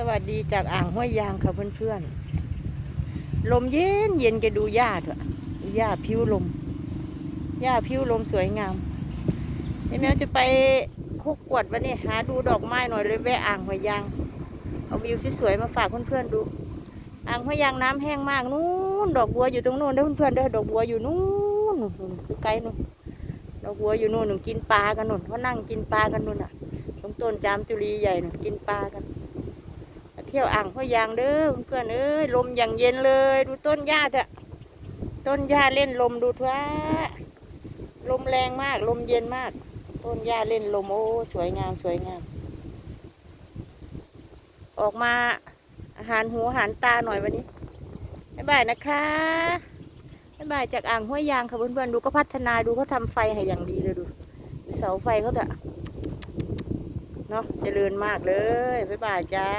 สวัสดีจากอ่างห้วยยางค่ะเพื่อนๆ ลมเย็นเย็นแกดูหญ้าเถอะหญ้าพิ้วลมหญ้าพิ้วลมสวยงามไอแมวจะไปคุกกวดวันนี้หาดูดอกไม้หน่อยเลยแวะอ่างห้วยยาง เอาวิวสวยๆมาฝากเพื่อนๆดู อ่างห้วยยางน้ำแห้งมากนู้นดอกบัวอยู่ตรงนู้นเด้อเพื่อนๆเด้อดอกบัวอยู่นู้นนู่นนู่นคือไกลนู้นดอกบัวอยู่นู้นหนูกินปลากันนู่นเขานั่งกินปลากันนู่นอะตรงต้นจามจุลีใหญ่นู่นกินปลากัน ที่ยวอ่างห้วยยางเด้อเพื่อนๆเอ้ยลมอย่างเย็นเลย ดูต้นหญ้าเถอะต้นหญ้าเล่นลมดูทั่วลมแรงมาก ลมเย็นมาก ต้นหญ้าเล่นลมโอ้สวยงามสวยงาม ออกมาอาหารหูอาหารตาหน่อยวันนี้บ๊ายบายนะคะบ๊ายบายจากอ่างห้วยยางค่ะเพื่อนๆดูก็พัฒนาดูเขาทำไฟให้อย่างดีเลยดู เสาไฟเขาเถอะเนาะเจริญมากเลย บ๊ายบายจ้า